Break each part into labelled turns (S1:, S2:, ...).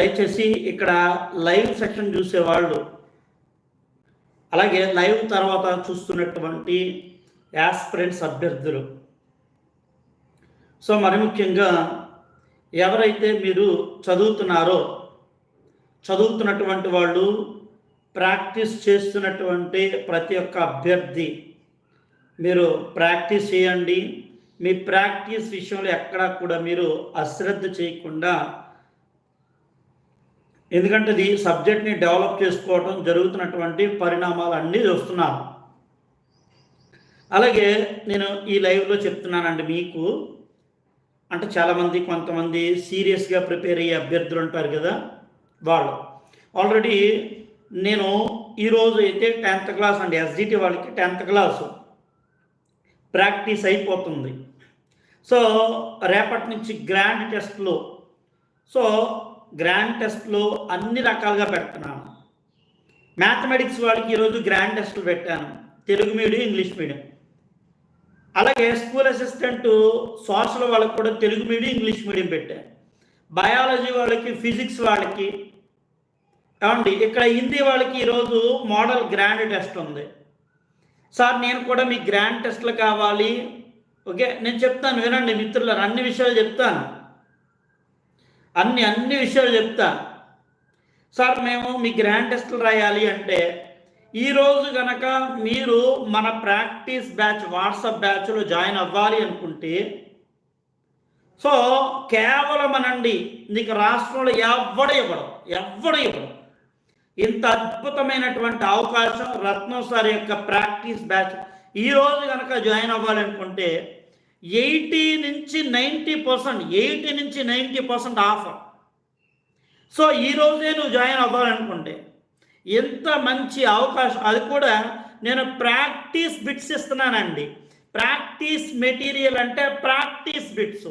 S1: దయచేసి ఇక్కడ live section చూసేవాళ్ళు అలాగే లైవ్ తర్వాత చూస్తున్నటువంటి యాస్పిరెంట్స్ అభ్యర్థులు. సో మరి ముఖ్యంగా ఎవరైతే మీరు చదువుతున్నారో చదువుతున్నటువంటి వాళ్ళు ప్రాక్టీస్ చేస్తున్నటువంటి ప్రతి ఒక్క అభ్యర్థి మీరు ప్రాక్టీస్ చేయండి. మీ ప్రాక్టీస్ విషయంలో ఎక్కడా కూడా మీరు అశ్రద్ధ చేయకుండా ఎందుకంటే ఇది సబ్జెక్ట్ని డెవలప్ చేసుకోవడం జరుగుతున్నటువంటి పరిణామాలు అన్నీ చూస్తున్నారు. అలాగే నేను ఈ లైవ్లో చెప్తున్నానండి మీకు. అంటే చాలామంది కొంతమంది సీరియస్గా ప్రిపేర్ అయ్యే అభ్యర్థులు ఉంటారు కదా వాళ్ళు. ఆల్రెడీ నేను ఈరోజు అయితే టెన్త్ క్లాస్ అండి. ఎస్జిటి వాళ్ళకి టెన్త్ క్లాసు ప్రాక్టీస్ అయిపోతుంది. సో రేపటి నుంచి గ్రాండ్ టెస్ట్లో సో గ్రాండ్ టెస్ట్లో అన్ని రకాలుగా పెడుతున్నాను మ్యాథమెటిక్స్ వాళ్ళకి ఈరోజు గ్రాండ్ టెస్ట్లు పెట్టాను. Telugu medium English medium. అలాగే స్కూల్ అసిస్టెంట్ సోషల్ వాళ్ళకి కూడా తెలుగు మీడియం ఇంగ్లీష్ మీడియం పెట్టాను. బయాలజీ వాళ్ళకి ఫిజిక్స్ వాళ్ళకి ఏమండి? ఇక్కడ హిందీ వాళ్ళకి ఈరోజు మోడల్ గ్రాండ్ టెస్ట్ ఉంది. సార్ నేను కూడా మీ గ్రాండ్ టెస్ట్లు కావాలి. ఓకే? నేను చెప్తాను వినండి మిత్రులారు అన్ని విషయాలు చెప్తాను. అన్ని అన్ని విషయాలు చెప్తా. సార్ మేము మీ గ్రాండెస్ట్లు రాయాలి అంటే ఈరోజు కనుక మీరు మన ప్రాక్టీస్ బ్యాచ్ వాట్సాప్ బ్యాచ్లో జాయిన్ అవ్వాలి అనుకుంటే సో కేవలం అనండి నీకు రాష్ట్రంలో ఎవ్వడు ఇవ్వడం ఎవ్వడ ఇవ్వడం. ఇంత అద్భుతమైనటువంటి అవకాశం రత్నం సార్ యొక్క ప్రాక్టీస్ బ్యాచ్ ఈరోజు కనుక జాయిన్ అవ్వాలనుకుంటే ఎయిటీ నుంచి నైంటీ పర్సెంట్ ఎయిటీ నుంచి నైంటీ పర్సెంట్ ఆఫర్. సో ఈరోజే నువ్వు జాయిన్ అవ్వాలనుకుంటే ఎంత మంచి అవకాశం అది కూడా నేను ప్రాక్టీస్ బిట్స్ ఇస్తున్నానండి. ప్రాక్టీస్ మెటీరియల్ అంటే ప్రాక్టీస్ బిట్స్.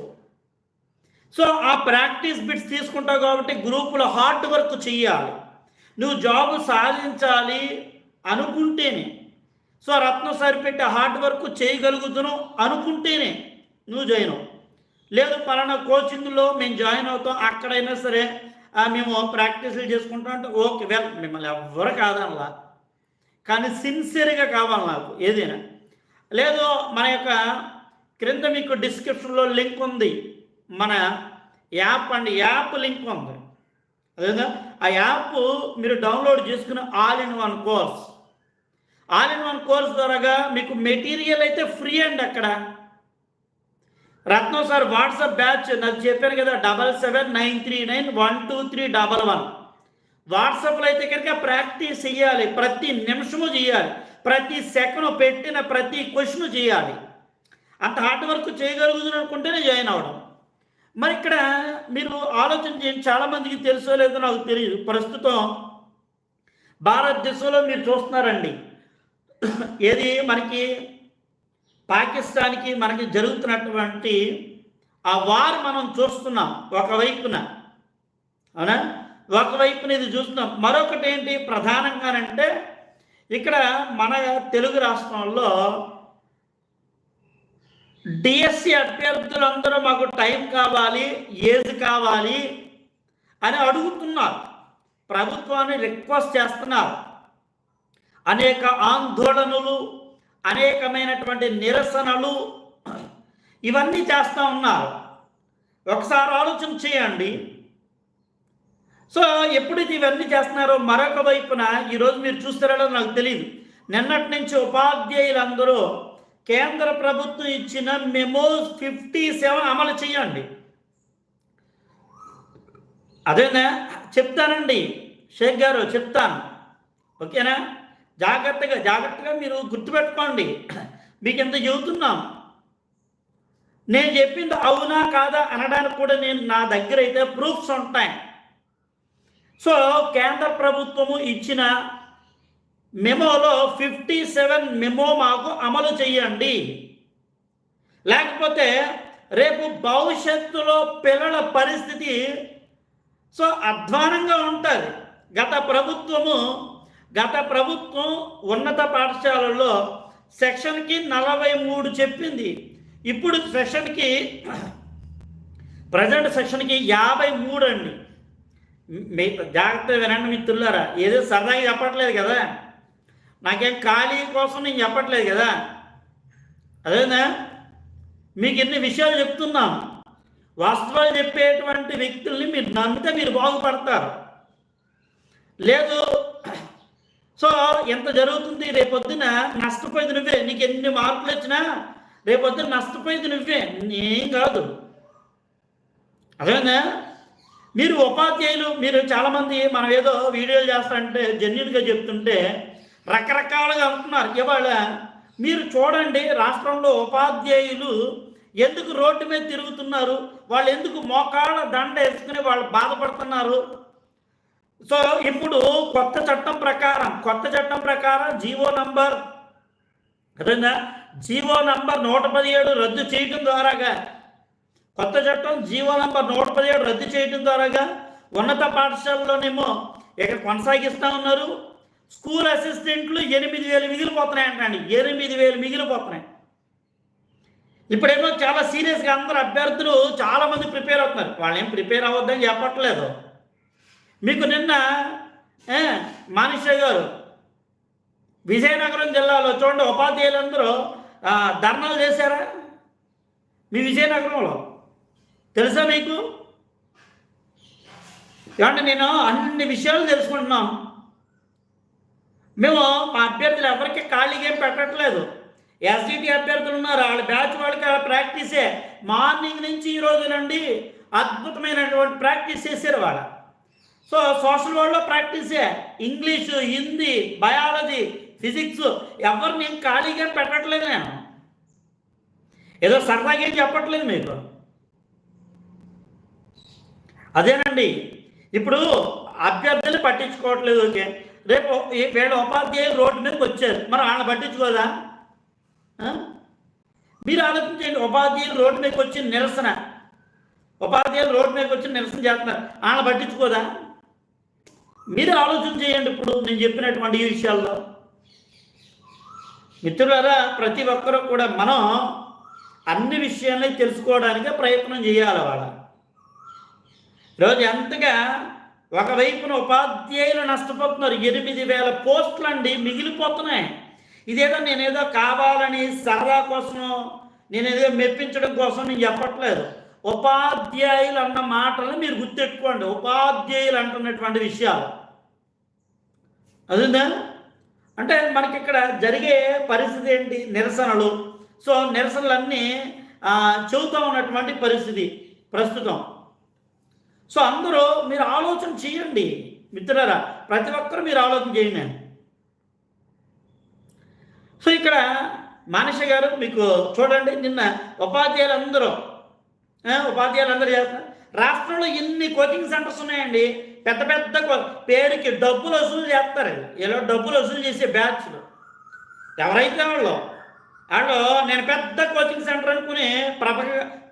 S1: సో ఆ ప్రాక్టీస్ బిట్స్ తీసుకుంటావు కాబట్టి గ్రూపులో హార్డ్ వర్క్ చెయ్యాలి. నువ్వు జాబ్ సాధించాలి అనుకుంటేనే సో రత్నం సరిపెట్టే హార్డ్ వర్క్ చేయగలుగుతున్నావు అనుకుంటేనే నువ్వు జాయిన్ అవు. లేదు పలానా కోచింగ్లో మేము జాయిన్ అవుతాం అక్కడైనా సరే మేము ప్రాక్టీసులు చేసుకుంటాం అంటే ఓకే వెల్ మిమ్మల్ని ఎవ్వరు కాదనలా. కానీ సిన్సియర్గా కావాలి నాకు ఏదైనా. లేదు మన యొక్క క్రింద మీకు డిస్క్రిప్షన్లో లింక్ ఉంది. మన యాప్ అండి యాప్ లింక్ ఉంది. అదేదా? ఆ యాప్ మీరు డౌన్లోడ్ చేసుకుని all in one course all in one course ద్వారాగా మీకు మెటీరియల్ అయితే ఫ్రీ అండి అక్కడ. రత్నం సార్ వాట్సాప్ బ్యాచ్ నాకు చెప్పాను కదా double seven nine three nine one two three double one వాట్సాప్లో అయితే కనుక ప్రాక్టీస్ చేయాలి ప్రతి నిమిషము చేయాలి ప్రతి సెకండ్ పెట్టిన ప్రతి క్వశ్చన్ చేయాలి. అంత హార్డ్ వర్క్ చేయగలుగుతుంది అనుకుంటేనే జాయిన్ అవ్వడం. మరి ఇక్కడ మీరు ఆలోచన చేయండి చాలామందికి తెలుసో లేదో నాకు తెలియదు ప్రస్తుతం భారతదేశంలో మీరు చూస్తున్నారండి. ఏది మనకి పాకిస్తాన్కి మనకి జరుగుతున్నటువంటి ఆ వార్ మనం చూస్తున్నాం ఒకవైపున. అవునా? ఒకవైపున ఇది చూస్తున్నాం. మరొకటి ఏంటి? ప్రధానంగానంటే ఇక్కడ మన తెలుగు రాష్ట్రంలో డిఎస్సి అభ్యర్థులందరూ మాకు టైం కావాలి ఏజ్ కావాలి అని అడుగుతున్నారు. ప్రభుత్వాన్ని రిక్వెస్ట్ చేస్తున్నారు. అనేక ఆందోళనలు అనేకమైనటువంటి నిరసనలు ఇవన్నీ చేస్తూ ఉన్నారు. ఒకసారి ఆలోచన చేయండి. సో ఎప్పుడైతే ఇవన్నీ చేస్తున్నారో మరొక వైపున ఈరోజు మీరు చూస్తారో నాకు తెలియదు నిన్నటి నుంచి ఉపాధ్యాయులందరూ కేంద్ర ప్రభుత్వం ఇచ్చిన మెమో ఫిఫ్టీ సెవెన్ అమలు చేయండి. అదేనా? చెప్తానండి. షేక్ గారు చెప్తాను. ఓకేనా? జాగ్రత్తగా జాగ్రత్తగా మీరు గుర్తుపెట్టుకోండి. మీకు ఎంత చెబుతున్నాం? నేను చెప్పింది అవునా కాదా అనడానికి కూడా నేను నా దగ్గర అయితే ప్రూఫ్స్ ఉంటాయి. సో కేంద్ర ప్రభుత్వము ఇచ్చిన మెమోలో ఫిఫ్టీ సెవెన్ మెమో మాకు అమలు చేయండి. లేకపోతే రేపు భవిష్యత్తులో పిల్లల పరిస్థితి సో అధ్వానంగా ఉంటుంది. గత ప్రభుత్వము గత ప్రభుత్వం ఉన్నత పాఠశాలల్లో సెక్షన్కి నలభై మూడు చెప్పింది. ఇప్పుడు సెషన్కి ప్రజెంట్ సెషన్కి యాభై మూడు అండి. మీ జాగ్రత్త వినండి మిత్రులారా ఏదో సరదాగా చెప్పట్లేదు కదా. నాకేం ఖాళీ కోసం నేను చెప్పట్లేదు కదా. అదేనా? మీకు ఇన్ని విషయాలు చెప్తున్నాం. వాస్తవాలు చెప్పేటువంటి వ్యక్తుల్ని మీరు నమ్మితే మీరు బాగుపడతారు. లేదు సో ఎంత జరుగుతుంది? రేపొద్దున నష్టపోయింది నువ్వే. నీకు ఎన్ని మార్పులు వచ్చినా రేపొద్దున నష్టపోయింది నువ్వే. ఏం కాదు. అదేనా మీరు ఉపాధ్యాయులు మీరు చాలామంది మనం ఏదో వీడియోలు చేస్తారంటే జెన్యున్గా చెప్తుంటే రకరకాలుగా అంటున్నారు. ఇవాళ మీరు చూడండి రాష్ట్రంలో ఉపాధ్యాయులు ఎందుకు రోడ్డు మీద తిరుగుతున్నారు? వాళ్ళు ఎందుకు మోకాళ్ళ దండ వేసుకుని వాళ్ళు బాధపడుతున్నారు? సో ఇప్పుడు కొత్త చట్టం ప్రకారం కొత్త చట్టం ప్రకారం జీవో నంబర్ అదేందా జీవో నంబర్ నూట పదిహేడు రద్దు చేయటం ద్వారాగా కొత్త చట్టం జీవో నంబర్ నూట పదిహేడు రద్దు చేయటం ద్వారాగా ఉన్నత పాఠశాలలోనేమో ఇక్కడ కొనసాగిస్తూ ఉన్నారు. స్కూల్ అసిస్టెంట్లు ఎనిమిది వేలు మిగిలిపోతున్నాయి అంటండి ఎనిమిది వేలు మిగిలిపోతున్నాయి. ఇప్పుడేమో చాలా సీరియస్గా అందరు అభ్యర్థులు చాలామంది ప్రిపేర్ అవుతున్నారు. వాళ్ళు ఏం ప్రిపేర్ అవ్వద్దని చెప్పట్లేదు. మీకు నిన్న ఏ, గారు విజయనగరం జిల్లాలో చూడండి ఉపాధ్యాయులందరూ ధర్నాలు చేశారా? మీ విజయనగరంలో? తెలుసా మీకు? ఏమంటే నేను అన్ని విషయాలు తెలుసుకుంటున్నాం. మేము మా అభ్యర్థులు ఎవరికి ఖాళీగా ఏం పెట్టట్లేదు. ఎస్డిటి అభ్యర్థులు ఉన్నారు వాళ్ళ బ్యాచ్ వాళ్ళకి వాళ్ళ ప్రాక్టీసే. మార్నింగ్ నుంచి ఈరోజు నుండి అద్భుతమైనటువంటి ప్రాక్టీస్ చేశారు వాళ్ళ. సో సోషల్ వరల్డ్లో ప్రాక్టీసే ఇంగ్లీషు హిందీ బయాలజీ ఫిజిక్స్ ఎవరిని ఏం ఖాళీగా పెట్టట్లేదు నేను. ఏదో సరదాగా ఏం చెప్పట్లేదు మీకు. అదేనండి. ఇప్పుడు అభ్యర్థులు పట్టించుకోవట్లేదు ఓకే. రేపు ఈ- వీళ్ళ ఉపాధ్యాయులు రోడ్డు మీదకి వచ్చారు. మరి వాళ్ళని పట్టించుకోదా? మీరు ఆలోచించండి ఉపాధ్యాయులు రోడ్డు మీదకి వచ్చి నిరసన. ఉపాధ్యాయులు రోడ్డు మీదకి వచ్చి నిరసన చేస్తున్నారు. వాళ్ళని పట్టించుకోదా? మీరు ఆలోచన చేయండి ఇప్పుడు నేను చెప్పినటువంటి ఈ విషయాల్లో. మిత్రులారా ప్రతి ఒక్కరూ కూడా మనం అన్ని విషయాల్ని తెలుసుకోవడానికి ప్రయత్నం చేయాలి వాళ్ళ ఈరోజు ఎంతగా ఒకవైపున ఉపాధ్యాయులు నష్టపోతున్నారు. ఎనిమిది వేల పోస్టులు అండి మిగిలిపోతున్నాయి. ఇదేదో నేనేదో కావాలని సరదా కోసం నేనేదో మెప్పించడం కోసం నేను చెప్పట్లేదు. ఉపాధ్యాయులు అన్న మాటలను మీరు గుర్తెట్టుకోండి. ఉపాధ్యాయులు అంటున్నటువంటి విషయాలు. అదిందా అంటే మనకి ఇక్కడ జరిగే పరిస్థితి ఏంటి? నిరసనలు. సో నిరసనలన్నీ చెబుతూ ఉన్నటువంటి పరిస్థితి ప్రస్తుతం. సో అందరూ మీరు ఆలోచన చేయండి. మిత్రులారా ప్రతి ఒక్కరు మీరు ఆలోచన చేయండి. సో ఇక్కడ మానిష గారు మీకు చూడండి నిన్న ఉపాధ్యాయులు అందరూ ఉపాధ్యాయులు అందరూ చేస్తున్నారు. రాష్ట్రంలో ఎన్ని కోచింగ్ సెంటర్స్ ఉన్నాయండి? పెద్ద పెద్ద కో- పేరుకి డబ్బులు వసూలు చేస్తారు. ఇలా డబ్బులు వసూలు చేసే బ్యాచ్లు ఎవరైతే వాళ్ళు వాళ్ళు నేను పెద్ద కోచింగ్ సెంటర్ అనుకుని ప్రప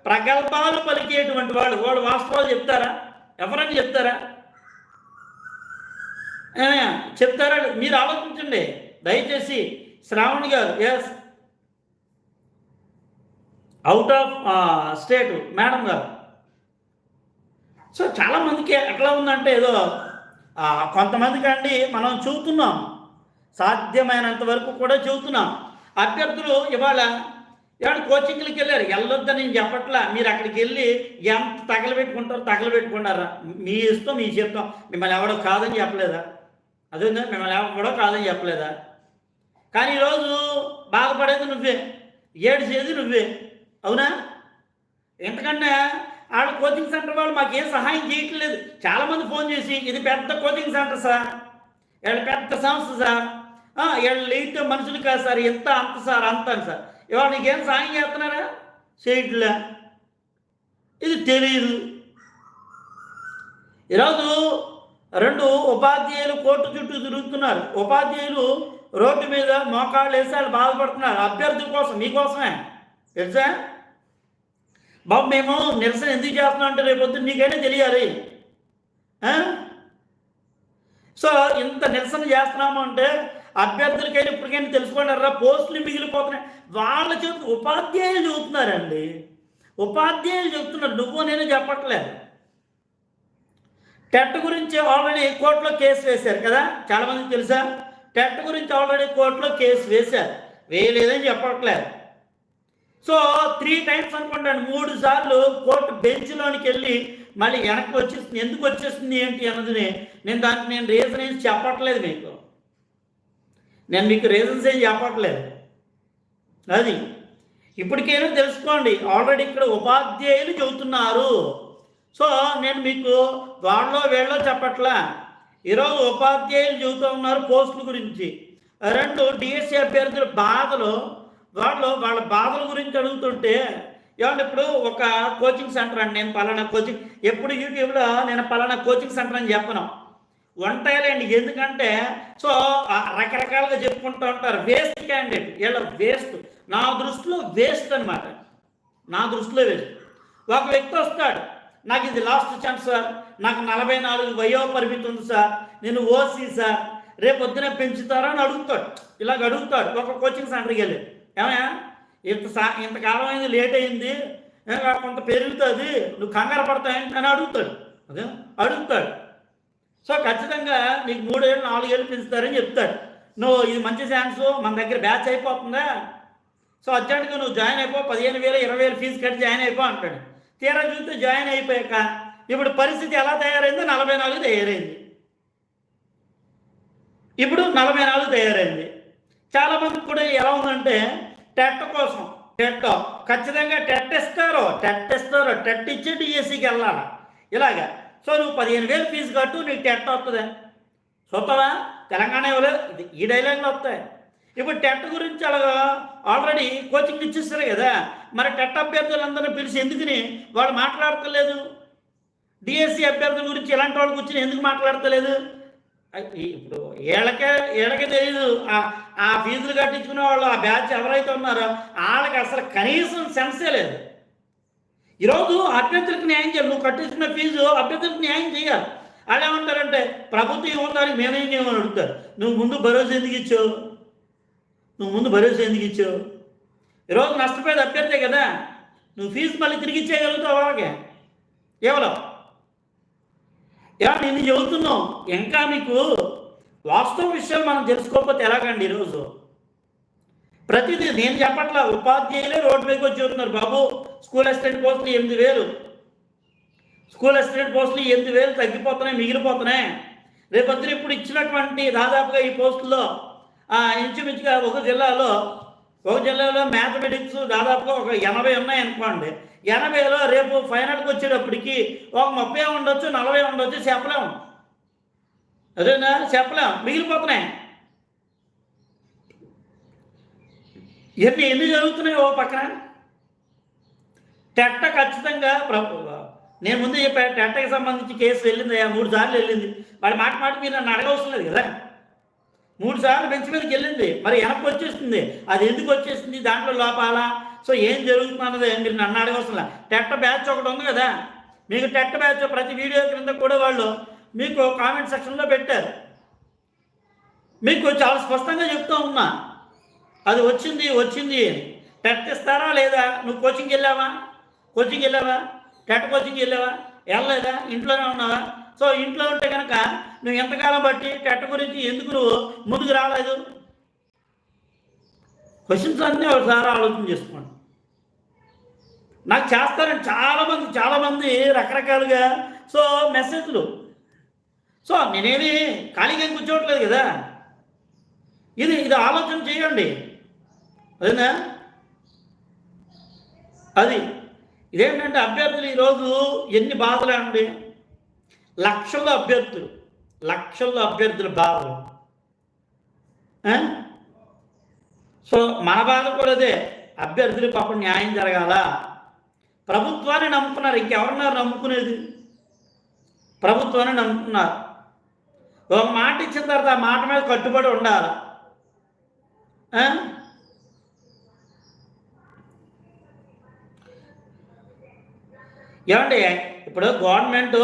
S1: ప్రగల్భాలు పలికేటువంటి వాళ్ళు వాళ్ళు వాస్తవాలు చెప్తారా? ఎవరని చెప్తారా? చెప్తారా? మీరు ఆలోచించండి. దయచేసి Shravan garu yes out of state madam garu. So చాలామందికి ఎట్లా ఉందంటే ఏదో కొంతమందికి అండి మనం చూస్తున్నాం. సాధ్యమైనంత వరకు కూడా చూస్తున్నాం. అభ్యర్థులు ఇవాళ ఎవరు కోచింగ్లకి వెళ్ళారు? వెళ్ళొద్దని నేను చెప్పట్లా. మీరు అక్కడికి వెళ్ళి ఎంత తగలబెట్టుకుంటారో తగలబెట్టుకున్నారా? మీ ఇష్టం మీ చెప్తాం మిమ్మల్ని ఎవడో కాదని చెప్పలేదా? అదే మిమ్మల్ని ఎవడో కాదని చెప్పలేదా? కానీ ఈరోజు బాధపడేది నువ్వే. ఏడ్చేది నువ్వే. అవునా? ఎందుకంటే వాళ్ళ కోచింగ్ సెంటర్ వాళ్ళు మాకు ఏం సహాయం చేయట్లేదు. చాలామంది ఫోన్ చేసి ఇది పెద్ద కోచింగ్ సెంటర్ సార్. వీళ్ళ పెద్ద సంస్థ సార్. వీళ్ళు లేట్ మనుషులు కాదు సార్. ఎంత అంత సార్ అంత అని సార్. ఇవాళ నీకేం సహాయం చేస్తున్నారా? చేయట్లే. ఇది తెలియదు ఈరోజు రెండు ఉపాధ్యాయులు కోర్టు చుట్టూ తిరుగుతున్నారు. ఉపాధ్యాయులు రోడ్డు మీద మోకాళ్ళు వేసి వాళ్ళు బాధపడుతున్నారు. అభ్యర్థుల కోసం మీకోసమే. తెలుసా? బాబు మేము నిరసన ఎందుకు చేస్తున్నాం అంటే రేపొద్దు నీకైనా తెలియాలి. సో ఇంత నిరసన చేస్తున్నాము అంటే అభ్యర్థులకైనా ఇప్పటికైనా తెలుసుకున్నారా పోస్టులు మిగిలిపోతున్నాయి. వాళ్ళ చెబుతూ ఉపాధ్యాయులు చెబుతున్నారండి. ఉపాధ్యాయులు చెప్తున్నారు నువ్వు నేను చెప్పట్లేదు. టెట్ గురించి ఆల్రెడీ కోర్టులో కేసు వేశారు కదా చాలామందికి తెలుసా? టెట్ గురించి ఆల్రెడీ కోర్టులో కేసు వేశారు. వేయలేదని చెప్పట్లేదు. సో త్రీ టైమ్స్ అనుకుంటాను. మూడు సార్లు కోర్టు బెంచ్లోనికి వెళ్ళి మళ్ళీ వెనక్కి వచ్చేస్తుంది. ఎందుకు వచ్చేస్తుంది ఏంటి అన్నది నేను దానికి నేను రీజన్ ఏం చెప్పట్లేదు మీకు. నేను మీకు రీజన్స్ ఏం చెప్పట్లేదు. అది ఇప్పటికైనా తెలుసుకోండి. ఆల్రెడీ ఇక్కడ ఉపాధ్యాయులు చెబుతున్నారు. సో నేను మీకు వాళ్ళలో వీళ్ళలో చెప్పట్లా. ఈరోజు ఉపాధ్యాయులు చెబుతూ ఉన్నారు పోస్టుల గురించి. రెండు డిఎస్సి అభ్యర్థుల బాధలు వాళ్ళు వాళ్ళ బాధల గురించి అడుగుతుంటే ఏమంటే ఇప్పుడు ఒక కోచింగ్ సెంటర్ అండి నేను పలానా కోచింగ్ ఎప్పుడు యూట్యూబ్లో నేను పలానా కోచింగ్ సెంటర్ అని చెప్పను. ఉంటాయిలేండి ఎందుకంటే సో రకరకాలుగా చెప్పుకుంటూ ఉంటారు. వేస్ట్ క్యాండిడేట్ వీళ్ళ వేస్ట్ నా దృష్టిలో వేస్ట్ అన్నమాట. నా దృష్టిలో వేస్ట్ ఒక వ్యక్తి వస్తాడు నాకు ఇది లాస్ట్ ఛాన్స్ సార్. నాకు నలభై నాలుగు వయో పరిమితి ఉంది సార్. నేను ఓసీ సార్. రేపు పొద్దున పెంచుతారా? అని అడుగుతాడు. ఇలాగ అడుగుతాడు. ఒక కోచింగ్ సెంటర్కి వెళ్ళి. ఏమయ్యా? ఇంత సా ఇంతకాలం అయింది లేట్ అయింది కొంత పెరుగుతుంది. నువ్వు కంగారు పడతాయని అని అడుగుతాడు. అదే? అడుగుతాడు. సో ఖచ్చితంగా నీకు మూడేళ్ళు నాలుగేళ్ళు పెంచుతారని చెప్తాడు. నువ్వు ఇది మంచి ఛాన్స్. మన దగ్గర బ్యాచ్ అయిపోతుందా? సో అర్జెంటుగా నువ్వు జాయిన్ అయిపో. పదిహేను వేలు ఇరవై వేలు ఫీజు కట్టి జాయిన్ అయిపో అంటాడు. తీరా చూస్తే జాయిన్ అయిపోయాక ఇప్పుడు పరిస్థితి ఎలా తయారైందో నలభై నాలుగు తయారైంది. ఇప్పుడు నలభై నాలుగు తయారైంది. చాలామంది కూడా ఎలా ఉందంటే టెట్ కోసం. టెట్. ఖచ్చితంగా టెట్ ఇస్తారు. టెట్ ఇస్తారు. టెట్ ఇచ్చి డిఎస్సికి వెళ్ళాలి. ఇలాగా. సో నువ్వు పదిహేను వేలు ఫీజు కట్టు నీకు టెట్ వస్తుంది చూస్తావా? తెలంగాణ ఇవ్వలేదు ఈ డైలాగ్లు వస్తాయి. ఇప్పుడు టెట్ గురించి అలాగా ఆల్రెడీ కోచింగ్ ఇచ్చేస్తారు కదా. మరి టెట్ అభ్యర్థులందరినీ పిలిచి ఎందుకని? వాళ్ళు మాట్లాడతలేదు. డిఎస్సి అభ్యర్థుల గురించి ఇలాంటి వాళ్ళ గురించి ఎందుకు మాట్లాడతలేదు? ఇప్పుడు వీళ్ళకే వీళ్ళకే తెలియదు ఆ- ఫీజులు కట్టించుకునే వాళ్ళు ఆ బ్యాచ్ ఎవరైతే ఉన్నారో వాళ్ళకి అసలు కనీసం సెన్సే లేదు. ఈరోజు అభ్యర్థులకు న్యాయం చేయాలి. నువ్వు కట్టించుకున్న ఫీజు అభ్యర్థులకు న్యాయం చేయాలి. వాళ్ళు ఏమంటారంటే ప్రభుత్వం ఇవ్వడానికి మేమే చేయమని అడుగుతారు. నువ్వు ముందు భరోసా ఎందుకు ఇచ్చావు? నువ్వు ముందు భరోసా ఎందుకు ఇచ్చావు? ఈరోజు నష్టపోయేది అభ్యర్థే కదా. నువ్వు ఫీజు మళ్ళీ తిరిగి ఇచ్చేయగలుగుతావు వాళ్ళకి? కేవలం ఏమన్నా నేను చెబుతున్నావు ఇంకా మీకు వాస్తవ విషయం మనం తెలుసుకోకపోతే ఎలాగండి ఈరోజు? ప్రతిదీ నేను చెప్పట్లా ఉపాధ్యాయులే రోడ్డు పైకి వచ్చి ఉన్నారు బాబు స్కూల్ అసిస్టెంట్ పోస్టులు ఎనిమిది వేలు. స్కూల్ అసిస్టెంట్ పోస్టులు ఎనిమిది వేలు తగ్గిపోతున్నాయి మిగిలిపోతున్నాయి. రేపొద్దున ఇప్పుడు ఇచ్చినటువంటి దాదాపుగా ఈ పోస్టుల్లో ఇంచుమించుగా ఒక జిల్లాలో ఒక జిల్లాలో మ్యాథమెటిక్స్ దాదాపుగా ఒక ఎనభై ఉన్నాయి అనుకోండి. ఎనభైలో రేపు ఫైనల్కి వచ్చేటప్పటికి ఒక ముప్పై ఉండొచ్చు నలభై ఉండొచ్చు చెప్పలేము. అదేనా చెప్పలేం మిగిలిపోతున్నాయి. ఇవన్నీ ఎన్ని జరుగుతున్నాయి ఓ పక్కన? టెట్ట ఖచ్చితంగా ప్రభు నేను ముందు చెప్పా టెట్టకి సంబంధించి కేసు వెళ్ళింది మూడు సార్లు వెళ్ళింది. వాడి మాట మాట మీరు నన్ను అడగవసరం లేదు కదా? మూడు సార్లు బెంచ్ మీదకి వెళ్ళింది మరి వెనక్కి వచ్చేస్తుంది. అది ఎందుకు వచ్చేసింది దాంట్లో లోపాలా? సో ఏం జరుగుతున్నది మీరు నన్ను అడగవసరం లేదు. టెట్ట బ్యాచ్ ఒకటి ఉంది కదా? మీకు టెట్ట బ్యాచ్ ప్రతి వీడియో క్రింద కూడా వాళ్ళు మీకు కామెంట్ సెక్షన్లో పెట్టారు. మీకు చాలా స్పష్టంగా చెప్తూ ఉన్నా. అది వచ్చింది వచ్చింది అని. టెట్ ఇస్తారా లేదా? నువ్వు కోచింగ్ వెళ్ళావా? కోచింగ్ వెళ్ళావా? టెట్ కోచింగ్ వెళ్ళావా? వెళ్ళలేదా? ఇంట్లోనే ఉన్నావా? సో ఇంట్లో ఉంటే కనుక నువ్వు ఎంతకాలం బట్టి టెట్ గురించి ఎందుకు నువ్వు ముందుకు రాలేదు? క్వశ్చన్స్ అన్నీ ఒకసారి ఆలోచన చేసుకోండి. నాకు చేస్తారని చాలామంది చాలామంది రకరకాలుగా సో మెసేజ్లు సో నేనేమి ఖాళీగా ఏం కూర్చోవట్లేదు కదా. ఇది ఇది ఆలోచన చేయండి. అదేనా? అది ఇదేంటంటే అభ్యర్థులు ఈరోజు ఎన్ని బాధలు అండి? లక్షల్లో అభ్యర్థులు లక్షల్లో అభ్యర్థుల బాధలు. సో మన బాధ కూడా అదే అభ్యర్థులు పాపం న్యాయం జరగాల. ప్రభుత్వాన్ని నమ్ముకున్నారు ఇంకెవరున్నారు నమ్ముకునేది? ప్రభుత్వాన్ని నమ్ముకున్నారు. ఒక మాట ఇచ్చిన తర్వాత ఆ మాట మీద కట్టుబడి ఉండాలి? ఏమండి ఇప్పుడు గవర్నమెంట్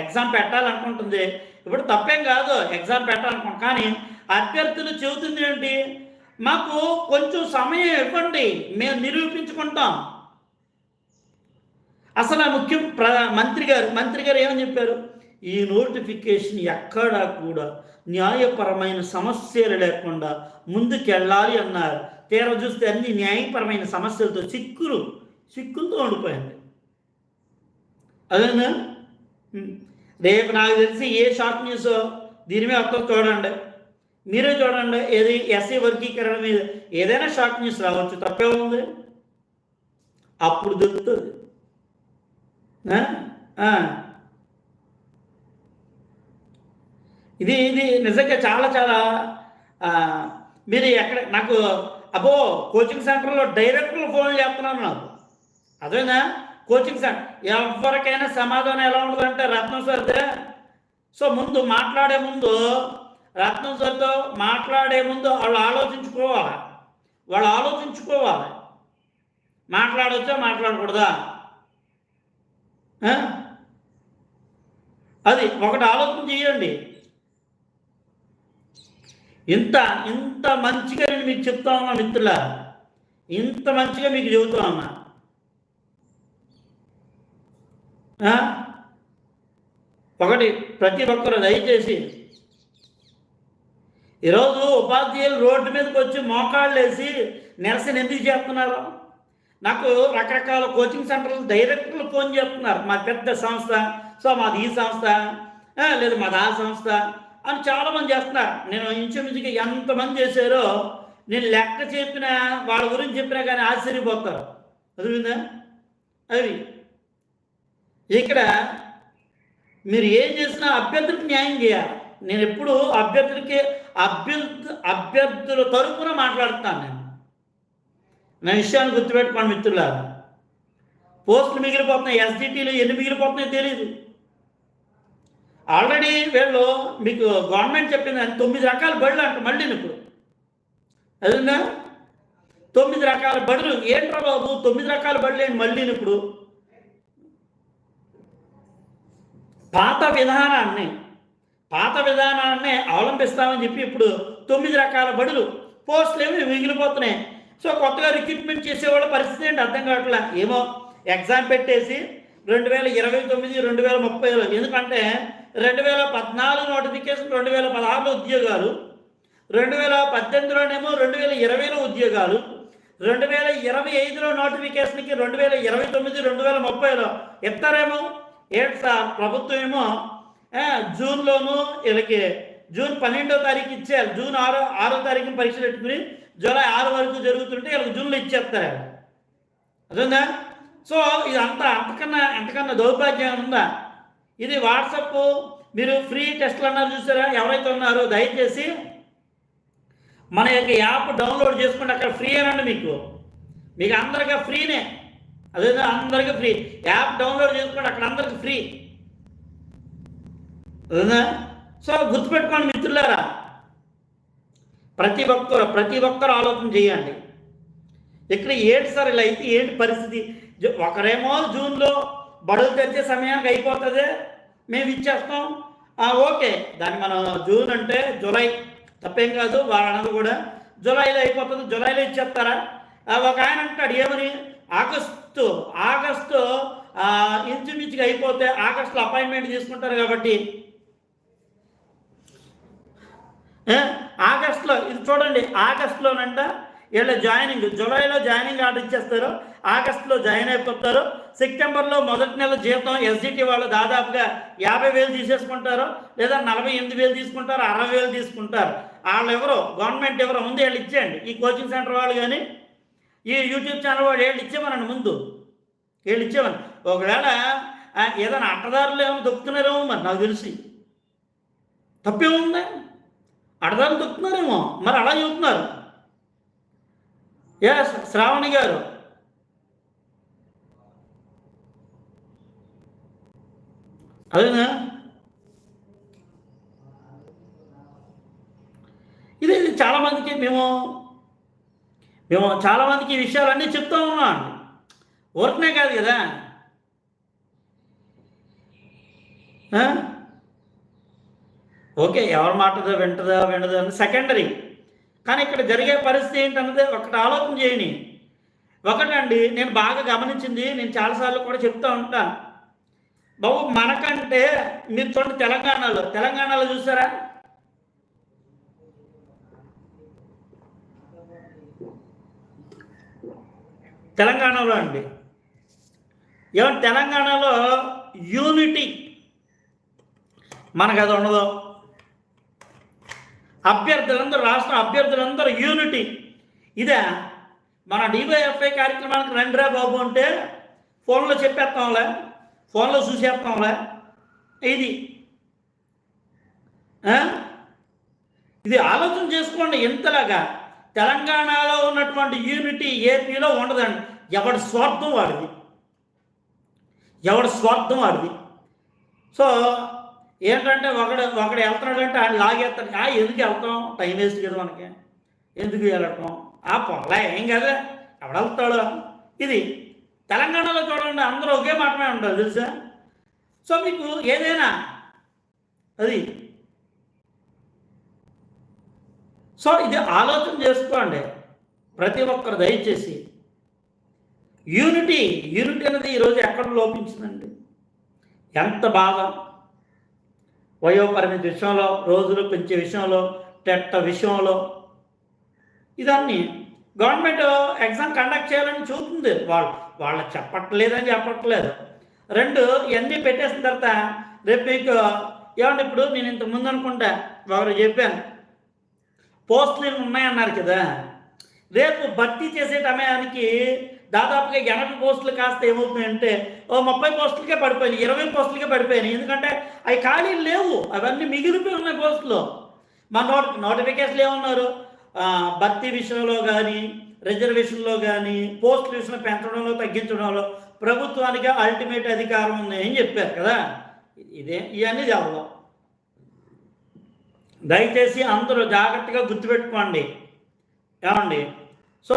S1: ఎగ్జామ్ పెట్టాలనుకుంటుంది. ఇప్పుడు తప్పేం కాదు ఎగ్జామ్ పెట్టాలనుకుంటాం. కానీ అభ్యర్థులు చెబుతుంది ఏంటి? మాకు కొంచెం సమయం ఇవ్వండి మేము నిరూపించుకుంటాం. అసలు ఆ ముఖ్యం ప్ర మంత్రి గారు మంత్రి గారు ఏమని చెప్పారు? ఈ నోటిఫికేషన్ ఎక్కడా కూడా న్యాయపరమైన సమస్యలు లేకుండా ముందుకెళ్ళాలి అన్నారు. తీర చూస్తే అన్ని న్యాయపరమైన సమస్యలతో చిక్కులు చిక్కులతో ఉండిపోయింది. అదేనా? రేపు నాకు తెలిసి ఏ షార్ట్ న్యూస్ దీని మీద వస్తుందో చూడండి. మీరే చూడండి. ఏది ఎస్ఏ వర్గీకరణ మీద ఏదైనా షార్ట్ న్యూస్ రావచ్చు. తప్పే ఉంది. అప్పుడు దొరుకుతుంది ఆ? ఆ. ఇది ఇది నిజంగా చాలా చాలా మీరు ఎక్కడ నాకు అబ్బో కోచింగ్ సెంటర్లో డైరెక్టర్లు ఫోన్ చేస్తున్నాను నాకు. అదేనా కోచింగ్ సెంటర్ ఎవరికైనా సమాధానం ఎలా ఉంటుందంటే రత్నం సార్దే సో ముందు మాట్లాడే ముందు రత్నం సార్తో మాట్లాడే ముందు వాళ్ళు ఆలోచించుకోవాలి. వాళ్ళు ఆలోచించుకోవాలి. మాట్లాడవచ్చా మాట్లాడకూడదా? అది ఒకటి ఆలోచన చేయండి. ఇంత ఇంత మంచిగా నేను మీకు చెప్తా ఉన్నా మిత్రుల ఇంత మంచిగా మీకు చెబుతా ఉన్నా. ఒకటి ప్రతి ఒక్కరు దయచేసి ఈరోజు ఉపాధ్యాయులు రోడ్డు మీదకి వచ్చి మోకాళ్ళు వేసి నిరసన ఎందుకు చేస్తున్నారు? నాకు రకరకాల కోచింగ్ సెంటర్లు డైరెక్టర్లు ఫోన్ చేస్తున్నారు. మా పెద్ద సంస్థ సో మాది ఈ సంస్థ లేదు మాది ఆ సంస్థ. అని చాలామంది చేస్తున్నారు. నేను ఇంచుమించుగా ఎంతమంది చేశారో నేను లెక్క చెప్పిన వాళ్ళ గురించి చెప్పినా కానీ ఆశ్చర్యపోతారు. అదివిందా అది. ఇక్కడ మీరు ఏం చేసినా అభ్యర్థులకు న్యాయం చేయాలి. నేను ఎప్పుడు అభ్యర్థులకి అభ్యర్థు అభ్యర్థుల తరపున మాట్లాడుతున్నాను నేను. నా విషయాన్ని గుర్తుపెట్టుకోండి మిత్రులారా. పోస్టులు మిగిలిపోతున్నాయి ఎస్డిటీలు ఎన్ని మిగిలిపోతున్నాయో తెలియదు ఆల్రెడీ వీళ్ళు మీకు గవర్నమెంట్ చెప్పింది తొమ్మిది రకాల బడులు అంట మళ్ళీ ఇప్పుడు. అదేనా తొమ్మిది రకాల బడులు ఏంట్రా బాబు? తొమ్మిది రకాల బడులు ఏంటి మళ్ళీ ఇప్పుడు? పాత విధానాన్ని పాత విధానాన్ని అవలంబిస్తామని చెప్పి ఇప్పుడు తొమ్మిది రకాల బడులు పోస్టులు ఏమి మిగిలిపోతున్నాయి. సో కొత్తగా రిక్రూట్మెంట్ చేసేవాళ్ళ పరిస్థితి ఏంటి? అర్థం కావట్లే? ఏమో ఎగ్జామ్ పెట్టేసి రెండు వేల ఇరవై తొమ్మిది రెండు వేల ముప్పై ఎందుకంటే రెండు వేల పద్నాలుగు నోటిఫికేషన్ రెండు వేల పదహారులో ఉద్యోగాలు రెండు వేల పద్దెనిమిదిలోనేమో రెండు వేల ఇరవైలో ఉద్యోగాలు రెండు వేల ఇరవై ఐదులో నోటిఫికేషన్కి రెండు వేల ఇరవై తొమ్మిది రెండు వేల ముప్పైలో ఇస్తారేమో? ఏంటి సార్ ప్రభుత్వం ఏమో జూన్లోను వీళ్ళకి జూన్ పన్నెండో తారీఖు ఇచ్చేయాలి. జూన్ ఆరో ఆరో తారీఖున పరీక్ష పెట్టుకుని జూలై ఆరు వరకు జరుగుతుంటే వీళ్ళకి జూన్లో ఇచ్చేస్తారు అర్థందా సో ఇదంతా అంతకన్నా అంతకన్నా దౌర్భాగ్యం ఉందా? ఇది వాట్సప్. మీరు ఫ్రీ టెస్ట్లు అన్నారు చూసారా? ఎవరైతే ఉన్నారో దయచేసి మన యొక్క యాప్ డౌన్లోడ్ చేసుకుంటే అక్కడ ఫ్రీ అనండి మీకు. మీకు అందరికీ ఫ్రీనే. అదే అందరికీ ఫ్రీ. యాప్ డౌన్లోడ్ చేసుకోండి. అక్కడ అందరికి ఫ్రీ. అదేనా సో గుర్తుపెట్టుకోండి మిత్రులారా. ప్రతి ఒక్కరు ప్రతి ఒక్కరు ఆలోచన చేయండి. ఇక్కడ ఏంటి సార్ ఇలా అయితే? ఏంటి పరిస్థితి? ఒకరేమో జూన్లో బడులు తెచ్చే సమయానికి అయిపోతుంది. మేము ఇచ్చేస్తాం. ఓకే. దాన్ని మనం జూన్ అంటే జూలై. తప్పేం కాదు వాళ్ళన్నది కూడా. జూలైలో అయిపోతుంది. జూలైలో ఇచ్చేస్తారా? ఒక ఆయన అంటాడు ఏమని? ఆగస్టు ఆగస్టు ఇంచుమించుగా అయిపోతే ఆగస్టులో అపాయింట్మెంట్ తీసుకుంటారు కాబట్టి. ఆగస్టులో ఇది చూడండి ఆగస్టులోనంట వీళ్ళ జాయినింగ్ జూలైలో జాయినింగ్ ఆర్డర్ ఇచ్చేస్తారు ఆగస్టులో జాయిన్ అయిపోతారు సెప్టెంబర్లో మొదటి నెల జీతం ఎస్జిటి వాళ్ళు దాదాపుగా యాభై వేలు తీసేసుకుంటారు లేదా నలభై ఎనిమిది వేలు తీసుకుంటారు అరవై వేలు తీసుకుంటారు. వాళ్ళు ఎవరో గవర్నమెంట్ ఎవరో ముందు వీళ్ళు ఇచ్చేయండి. ఈ కోచింగ్ సెంటర్ వాళ్ళు కానీ ఈ యూట్యూబ్ ఛానల్ వాళ్ళు వీళ్ళు ఇచ్చేమనండి ముందు. వీళ్ళు ఇచ్చేమని. ఒకవేళ ఏదైనా అట్టదారులు ఏమైనా దొక్కుతున్నారేమో మరి నాకు తెలిసి. తప్పేముందా? అడదాలు దొక్కుతున్నారేమో. మరి అలా చెబుతున్నారు. ఏ శ్రావణి గారు అదేనా ఇది ఇది చాలామందికి మేము మేము చాలామందికి ఈ విషయాలన్నీ చెప్తా ఉన్నాం అండి ఊరకనే కాదు కదా ఆ? ఓకే ఎవరి మాటదో వింటదో వినదో అని సెకండరీ కానీ ఇక్కడ జరిగే పరిస్థితి ఏంటన్నది ఒకటి ఆలోచన చేయని. ఒకటండి నేను బాగా గమనించింది నేను చాలాసార్లు కూడా చెప్తూ ఉంటాను. బాబు మనకంటే మీరు చూడండి తెలంగాణలో తెలంగాణలో చూసారా? తెలంగాణలో అండి. ఏమంటే తెలంగాణలో యూనిటీ. మనకు అది ఉండదు. అభ్యర్థులందరూ రాష్ట్ర అభ్యర్థులందరూ యూనిటీ. ఇదే మన డివైఎఫ్ఐ కార్యక్రమానికి రండిరా బాబు అంటే ఫోన్లో చెప్పేస్తాంలే ఫోన్లో చూసేస్తాంలే. ఇది ఇది ఆలోచన చేసుకోండి ఎంతలాగా తెలంగాణలో ఉన్నటువంటి యూనిటీ ఏపీలో ఉండదండి. ఎవడి స్వార్థం వాడిది? ఎవడి స్వార్థం వాడిది? సో ఏంటంటే ఒకడు ఒకడు వెళ్తున్నాడంటే ఆయన లాగేస్తాడు. ఆ ఎందుకు వెళ్తాం? టైం వేస్ట్ కదా మనకి. ఎందుకు వెళ్ళటం? ఆ పొలా ఏం కదా ఎవడెళ్తాడు ఇది తెలంగాణలో చూడండి అందరూ ఒకే మాటమే ఉంటారు తెలుసా? సో మీకు ఏదైనా అది సో ఇది ఆలోచన చేసుకోండి. ప్రతి ఒక్కరు దయచేసి. యూనిటీ యూనిటీ అనేది ఈరోజు ఎక్కడ లోపించిందండి? ఎంత బాగా వయోపరిమితి విషయంలో రోజులు పెంచే విషయంలో టెట్ట విషయంలో. ఇదాన్ని గవర్నమెంట్ ఎగ్జామ్ కండక్ట్ చేయాలని చూస్తుంది. వాళ్ళు వాళ్ళు చెప్పట్లేదని చెప్పట్లేదు. రెండు ఇవన్నీ పెట్టేసిన తర్వాత రేపు మీకు ఏమంటే ఇప్పుడు నేను ఇంత ముందు అనుకుంటా ఒకరు చెప్పాను. పోస్టులు ఉన్నాయన్నారు కదా. రేపు భర్తీ చేసే సమయానికి దాదాపుగా ఎనభై పోస్టులు కాస్త ఏమవుతున్నాయంటే ఓ ముప్పై పోస్టులకే పడిపోయినాయి ఇరవై పోస్టులకే పడిపోయినాయి ఎందుకంటే అవి ఖాళీలు లేవు అవన్నీ మిగిలిపోయి ఉన్నాయి పోస్టులు. మా నోట్ నోటిఫికేషన్లు ఏమన్నారు? భర్తీ విషయంలో కానీ రిజర్వేషన్లో కానీ పోస్టుల విషయంలో పెంచడంలో తగ్గించడంలో ప్రభుత్వానికి అల్టిమేట్ అధికారం ఉంది అని చెప్పారు కదా. ఇదే ఇవన్నీ చెప్పడం దయచేసి అందరూ జాగ్రత్తగా గుర్తుపెట్టుకోండి. ఏమండి? సో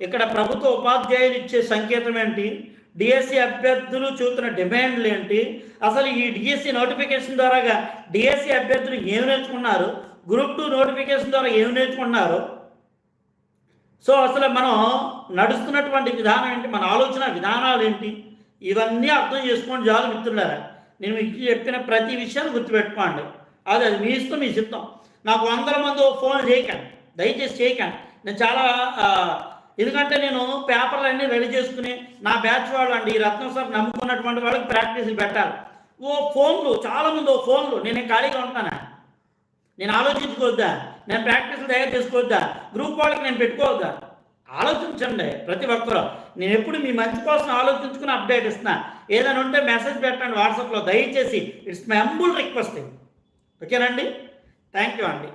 S1: ఇక్కడ ప్రభుత్వ ఉపాధ్యాయులు ఇచ్చే సంకేతం ఏంటి? డిఎస్సి అభ్యర్థులు చూస్తున్న డిమాండ్లు ఏంటి? అసలు ఈ డిఎస్సి నోటిఫికేషన్ ద్వారాగా డిఎస్సి అభ్యర్థులు ఏమి నేర్చుకున్నారు గ్రూప్ టూ నోటిఫికేషన్ ద్వారా ఏమి నేర్చుకున్నారు సో అసలు మనం నడుస్తున్నటువంటి విధానం ఏంటి? మన ఆలోచన విధానాలు ఏంటి? ఇవన్నీ అర్థం చేసుకోండి చాలు మిత్రులారా. నేను మీకు చెప్పిన ప్రతి విషయాన్ని గుర్తుపెట్టుకోండి. అది అది మీ ఇష్టం మీ చిత్తం నాకు వందల మంది ఫోన్ చేయకండి. దయచేసి చేయకండి. నేను చాలా ఎందుకంటే నేను పేపర్లు అన్నీ రెడీ చేసుకుని నా బ్యాచ్ వాళ్ళు అండి ఈ రత్నం సార్ నమ్ముకున్నటువంటి వాళ్ళకి ప్రాక్టీసులు పెట్టాలి. ఓ ఫోన్లు చాలామంది ఓ ఫోన్లు. నేను ఖాళీగా ఉంటానా? నేను ఆలోచించుకోవద్దా? నేను ప్రాక్టీస్ తయారు చేసుకోవద్దా? గ్రూప్ వాళ్ళకి నేను పెట్టుకోవద్దా? ఆలోచించండి ప్రతి ఒక్కరూ. నేను ఎప్పుడు మీ మంచి కోసం ఆలోచించుకుని అప్డేట్ ఇస్తున్నా. ఏదైనా ఉంటే మెసేజ్ పెట్టండి వాట్సాప్లో. దయచేసి ఇట్స్ మై అంబుల్ రిక్వెస్ట్. ఓకేనండి? థ్యాంక్ యూ అండి.